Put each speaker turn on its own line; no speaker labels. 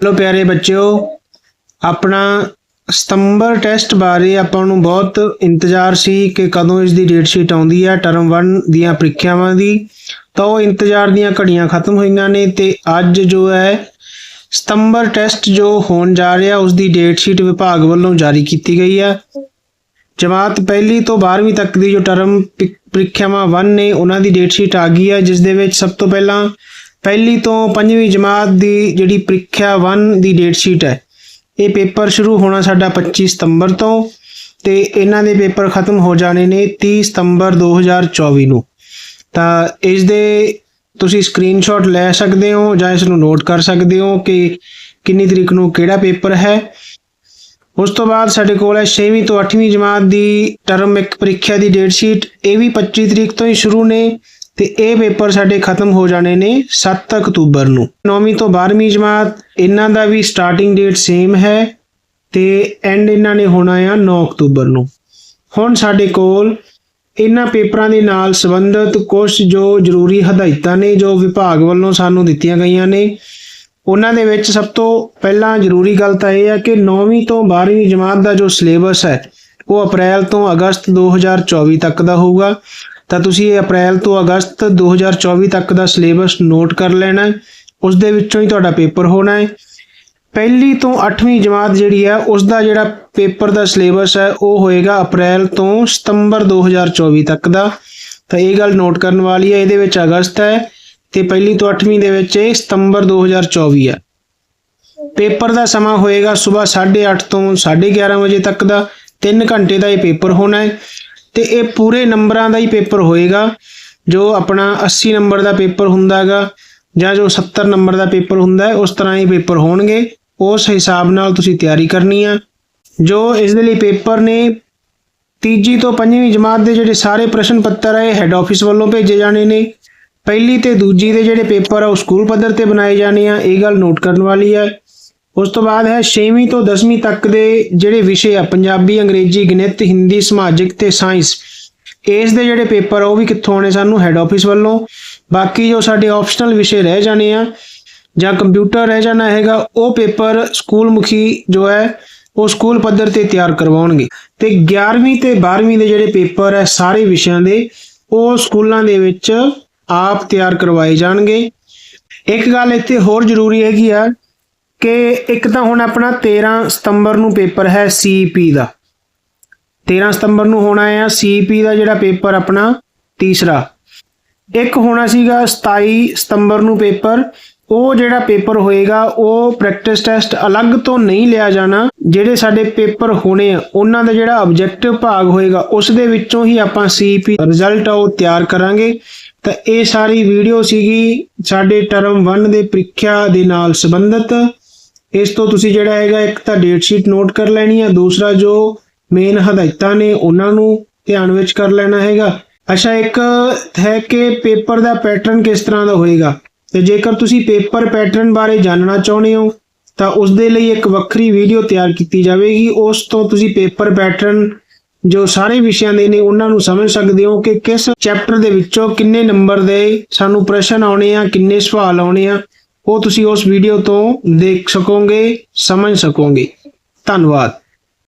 ਲੋ ਪਿਆਰੇ ਬੱਚਿਓ, ਆਪਣਾ ਸਤੰਬਰ ਟੈਸਟ ਬਾਰੇ ਆਪਾਂ ਨੂੰ ਬਹੁਤ ਇੰਤਜ਼ਾਰ ਸੀ ਕਿ ਕਦੋਂ ਇਸ ਦੀ ਡੇਟ ਸ਼ੀਟ ਆਉਂਦੀ ਹੈ ਟਰਮ 1 ਦੀਆਂ ਪ੍ਰੀਖਿਆਵਾਂ ਦੀ। ਤਾਂ ਉਹ ਇੰਤਜ਼ਾਰ ਦੀਆਂ ਘੜੀਆਂ ਖਤਮ ਹੋਈਆਂ ਨੇ ਤੇ ਅੱਜ ਜੋ ਹੈ, ਸਤੰਬਰ ਟੈਸਟ ਜੋ ਹੋਣ ਜਾ ਰਿਹਾ, ਉਸ ਦੀ ਡੇਟ ਸ਼ੀਟ ਵਿਭਾਗ ਵੱਲੋਂ ਜਾਰੀ ਕੀਤੀ ਗਈ ਹੈ ਜਮਾਤ ਪਹਿਲੀ ਤੋਂ 12ਵੀਂ ਤੱਕ ਦੀ ਜੋ ਟਰਮ ਪ੍ਰੀਖਿਆਵਾਂ 1 ਨੇ, ਉਹਨਾਂ ਦੀ ਡੇਟ ਸ਼ੀਟ ਆ ਗਈ ਹੈ ਜਿਸ ਦੇ ਵਿੱਚ ਸਭ ਤੋਂ ਪਹਿਲਾਂ ਪਹਿਲੀ ਤੋਂ ਪੰਜਵੀਂ ਜਮਾਤ ਦੀ ਜਿਹੜੀ ਪ੍ਰੀਖਿਆ 1 ਦੀ ਡੇਟ ਸ਼ੀਟ ਹੈ, ਇਹ ਪੇਪਰ ਸ਼ੁਰੂ ਹੋਣਾ ਸਾਡਾ 25 ਸਤੰਬਰ ਤੋਂ ਤੇ ਇਹਨਾਂ ਦੇ ਪੇਪਰ ਖਤਮ ਹੋ ਜਾਣੇ ਨੇ 30 ਸਤੰਬਰ 2024 ਨੂੰ। ਤਾਂ ਇਸ ਦੇ ਤੁਸੀਂ ਸਕਰੀਨਸ਼ਾਟ ਲੈ ਸਕਦੇ ਹੋ ਜਾਂ ਇਸ ਨੂੰ ਨੋਟ ਕਰ ਸਕਦੇ ਹੋ ਕਿ ਕਿੰਨੀ ਤਰੀਕ ਨੂੰ ਕਿਹੜਾ ਪੇਪਰ ਹੈ। ਉਸ ਤੋਂ ਬਾਅਦ ਸਾਡੇ ਕੋਲ ਹੈ 6ਵੀਂ ਤੋਂ 8ਵੀਂ ਜਮਾਤ ਦੀ ਟਰਮ ਇੱਕ ਪ੍ਰੀਖਿਆ ਦੀ ਡੇਟ ਸ਼ੀਟ ਇਹ ਵੀ 25 ਤਰੀਕ ਤੋਂ ਹੀ ਸ਼ੁਰੂ ਨੇ। ਤੇ ਇਹ ਪੇਪਰ ਸਾਡੇ ਖਤਮ ਹੋ ਜਾਣੇ ਨੇ 7 ਅਕਤੂਬਰ ਨੂੰ। 9ਵੀਂ ਤੋਂ 12ਵੀਂ ਜਮਾਤ, ਇਹਨਾਂ ਦਾ ਵੀ ਸਟਾਰਟਿੰਗ ਡੇਟ ਸੇਮ ਹੈ ਤੇ ਐਂਡ ਇਹਨਾਂ ਨੇ ਹੋਣਾ ਆ 9 ਅਕਤੂਬਰ ਨੂੰ। ਹੁਣ ਸਾਡੇ ਕੋਲ ਇਹਨਾਂ ਪੇਪਰਾਂ ਦੇ ਨਾਲ ਸੰਬੰਧਿਤ ਕੁਝ ਜੋ ਜ਼ਰੂਰੀ ਹਦਾਇਤਾਂ ਨੇ ਜੋ ਵਿਭਾਗ ਵੱਲੋਂ ਸਾਨੂੰ ਦਿੱਤੀਆਂ ਗਈਆਂ ਨੇ, ਉਹਨਾਂ ਦੇ ਵਿੱਚ ਸਭ ਤੋਂ ਪਹਿਲਾਂ ਜ਼ਰੂਰੀ ਗੱਲ ਤਾਂ ਇਹ ਹੈ ਕਿ 9ਵੀਂ ਤੋਂ 12ਵੀਂ ਜਮਾਤ ਦਾ ਜੋ ਸਿਲੇਬਸ ਹੈ, ਉਹ ਅਪ੍ਰੈਲ ਤੋਂ ਅਗਸਤ 2024 ਤੱਕ ਦਾ ਹੋਊਗਾ। ਤਾਂ ਤੁਸੀਂ ਇਹ ਅਪ੍ਰੈਲ ਤੋਂ ਅਗਸਤ 2024 ਤੱਕ ਦਾ ਸਿਲੇਬਸ ਨੋਟ ਕਰ ਲੈਣਾ ਹੈ। ਉਸ ਦੇ ਵਿੱਚੋਂ ਹੀ ਤੁਹਾਡਾ ਪੇਪਰ ਹੋਣਾ ਹੈ। ਪਹਿਲੀ ਤੋਂ 8ਵੀਂ ਜਮਾਤ ਜਿਹੜੀ ਹੈ, ਉਸ ਦਾ ਜਿਹੜਾ ਪੇਪਰ ਦਾ ਸਿਲੇਬਸ ਹੈ, ਉਹ ਹੋਏਗਾ ਅਪ੍ਰੈਲ ਤੋਂ ਸਤੰਬਰ 2024 ਤੱਕ ਦਾ। ਤਾਂ ਇਹ ਗੱਲ ਨੋਟ ਕਰਨ ਵਾਲੀ ਹੈ, ਇਹਦੇ ਵਿੱਚ ਅਗਸਤ ਹੈ ਤੇ ਪਹਿਲੀ ਤੋਂ 8ਵੀਂ ਦੇ ਵਿੱਚ ਇਹ ਸਤੰਬਰ 2024 ਹੈ। ਪੇਪਰ ਦਾ ਸਮਾਂ ਹੋਏਗਾ ਸਵੇਰ 8:30 ਤੋਂ 11:30 ਵਜੇ ਤੱਕ ਦਾ। 3 ਘੰਟੇ ਦਾ ਇਹ ਪੇਪਰ ਹੋਣਾ ਹੈ। ਤੇ ਇਹ ਪੂਰੇ ਨੰਬਰਾਂ ਦਾ ਹੀ ਪੇਪਰ ਹੋਏਗਾ, ਜੋ ਆਪਣਾ 80 ਨੰਬਰ ਦਾ ਪੇਪਰ ਹੁੰਦਾ ਹੈਗਾ ਜਾਂ ਜੋ 70 ਨੰਬਰ ਦਾ ਪੇਪਰ ਹੁੰਦਾ ਹੈ, ਉਸ ਤਰ੍ਹਾਂ ਹੀ ਪੇਪਰ ਹੋਣਗੇ। ਉਸ ਹਿਸਾਬ ਨਾਲ ਤੁਸੀਂ ਤਿਆਰੀ ਕਰਨੀ ਆ। ਜੋ ਇਸ ਦੇ ਲਈ ਪੇਪਰ ਨੇ, ਤੀਜੀ ਤੋਂ ਪੰਜਵੀਂ ਜਮਾਤ ਦੇ ਜਿਹੜੇ ਸਾਰੇ ਪ੍ਰਸ਼ਨ ਪੱਤਰ ਹੈ ਹੈੱਡ ਆਫਿਸ ਵੱਲੋਂ ਭੇਜੇ ਜਾਣੇ ਨੇ। ਪਹਿਲੀ ਤੇ ਦੂਜੀ ਦੇ ਜਿਹੜੇ ਪੇਪਰ ਆ, ਉਹ ਸਕੂਲ ਪੱਧਰ ਤੇ ਬਣਾਏ ਜਾਣੇ ਆ। ਇਹ ਗੱਲ ਨੋਟ ਕਰਨ ਵਾਲੀ ਹੈ ਉਸ ਤੋਂ ਬਾਅਦ ਹੈ 6ਵੀਂ ਤੋਂ 10ਵੀਂ ਤੱਕ ਦੇ ਜਿਹੜੇ ਵਿਸ਼ੇ ਆ, ਪੰਜਾਬੀ, ਅੰਗਰੇਜ਼ੀ, ਗਣਿਤ, ਹਿੰਦੀ, ਸਮਾਜਿਕ ਤੇ ਸਾਇੰਸ। ਇਸ ਦੇ ਜਿਹੜੇ ਪੇਪਰ ਆ, ਉਹ ਵੀ ਕਿੱਥੋਂ ਆਣੇ ਸਾਨੂੰ? ਹੈੱਡ ਆਫਿਸ ਵੱਲੋਂ। ਬਾਕੀ ਜੋ ਸਾਡੇ ਆਪਸ਼ਨਲ ਵਿਸ਼ੇ ਰਹਿ ਜਾਣੇ ਆ, ਜਾਂ ਕੰਪਿਊਟਰ ਰਹਿ ਜਾਣਾ ਹੈਗਾ, ਉਹ ਪੇਪਰ ਸਕੂਲ ਮੁਖੀ ਜੋ ਹੈ, ਉਹ ਸਕੂਲ ਪੱਧਰ ਤੇ ਤਿਆਰ ਕਰਵਾਉਣਗੇ। ਤੇ 11ਵੀਂ ਤੇ 12ਵੀਂ ਦੇ ਜਿਹੜੇ ਪੇਪਰ ਹੈ, ਸਾਰੇ ਵਿਸ਼ਿਆਂ ਦੇ, ਉਹ ਸਕੂਲਾਂ ਦੇ ਵਿੱਚ ਆਪ ਤਿਆਰ ਕਰਵਾਏ ਜਾਣਗੇ। ਇੱਕ ਗੱਲ ਇੱਥੇ ਹੋਰ ਜ਼ਰੂਰੀ ਹੈਗੀ ਆ ਕਿ ਇੱਕ ਤਾਂ ਹੁਣ ਆਪਣਾ 13 ਸਤੰਬਰ ਨੂੰ ਪੇਪਰ ਹੈ ਸੀਪੀ ਦਾ। 13 ਸਤੰਬਰ ਨੂੰ ਹੋਣਾ ਹੈ ਸੀਪੀ ਦਾ ਜਿਹੜਾ ਪੇਪਰ ਆਪਣਾ ਤੀਸਰਾ। ਇੱਕ ਹੋਣਾ ਸੀਗਾ 27 ਸਤੰਬਰ ਨੂੰ ਪੇਪਰ। ਉਹ ਜਿਹੜਾ ਪੇਪਰ ਹੋਏਗਾ, ਉਹ ਪ੍ਰੈਕਟਿਸ ਟੈਸਟ ਅਲੱਗ ਤੋਂ ਨਹੀਂ ਲਿਆ ਜਾਣਾ, ਜਿਹੜੇ ਸਾਡੇ ਪੇਪਰ ਹੋਣੇ ਆ, ਉਹਨਾਂ ਦਾ ਜਿਹੜਾ ਆਬਜੈਕਟਿਵ ਭਾਗ ਹੋਏਗਾ, ਉਸ ਦੇ ਵਿੱਚੋਂ ਹੀ ਆਪਾਂ ਸੀਪੀ ਰਿਜ਼ਲਟ ਆ, ਉਹ ਤਿਆਰ ਕਰਾਂਗੇ। ਤਾਂ ਇਹ ਸਾਰੀ ਵੀਡੀਓ ਸੀਗੀ ਸਾਡੇ ਟਰਮ 1 ਦੇ ਪ੍ਰੀਖਿਆ ਦੇ ਨਾਲ ਸੰਬੰਧਿਤ। ਇਸ ਤੋਂ ਤੁਸੀਂ ਜਿਹੜਾ ਹੈਗਾ ਇੱਕ ਤਾਂ ਡੇਟ ਸ਼ੀਟ ਨੋਟ ਕਰ ਲੈਣੀ ਹੈ ਦੂਸਰਾ ਜੋ ਮੇਨ ਹਦਾਇਤਾਂ ਨੇ ਉਹਨਾਂ ਨੂੰ ਧਿਆਨ ਵਿੱਚ ਕਰ ਲੈਣਾ ਹੈਗਾ। ਅੱਛਾ, ਇੱਕ ਹੈ ਕਿ ਪੇਪਰ ਦਾ ਪੈਟਰਨ ਕਿਸ ਤਰ੍ਹਾਂ ਦਾ ਹੋਏਗਾ? ਤੇ ਜੇਕਰ ਤੁਸੀਂ ਪੇਪਰ ਪੈਟਰਨ ਬਾਰੇ ਜਾਣਨਾ ਚਾਹੁੰਦੇ ਹੋ, ਤਾਂ ਉਸ ਦੇ ਲਈ ਇੱਕ ਵੱਖਰੀ ਵੀਡੀਓ ਤਿਆਰ ਕੀਤੀ ਜਾਵੇਗੀ। ਉਸ ਤੋਂ ਤੁਸੀਂ ਪੇਪਰ ਪੈਟਰਨ ਜੋ ਸਾਰੇ ਵਿਸ਼ਿਆਂ ਦੇ ਨੇ, ਉਹਨਾਂ ਨੂੰ ਸਮਝ ਸਕਦੇ ਹੋ ਕਿ ਕਿਸ ਚੈਪਟਰ ਦੇ ਵਿੱਚੋਂ ਕਿੰਨੇ ਨੰਬਰ ਦੇ ਸਾਨੂੰ ਪ੍ਰਸ਼ਨ ਆਉਣੇ ਆ, ਕਿੰਨੇ ਸਵਾਲ ਆਉਣੇ ਆ। ਉਹ ਤੁਸੀਂ ਉਸ ਵੀਡੀਓ ਤੋਂ ਦੇਖ ਸਕੋਗੇ ਸਮਝ ਸਕੋਗੇ। ਧੰਨਵਾਦ।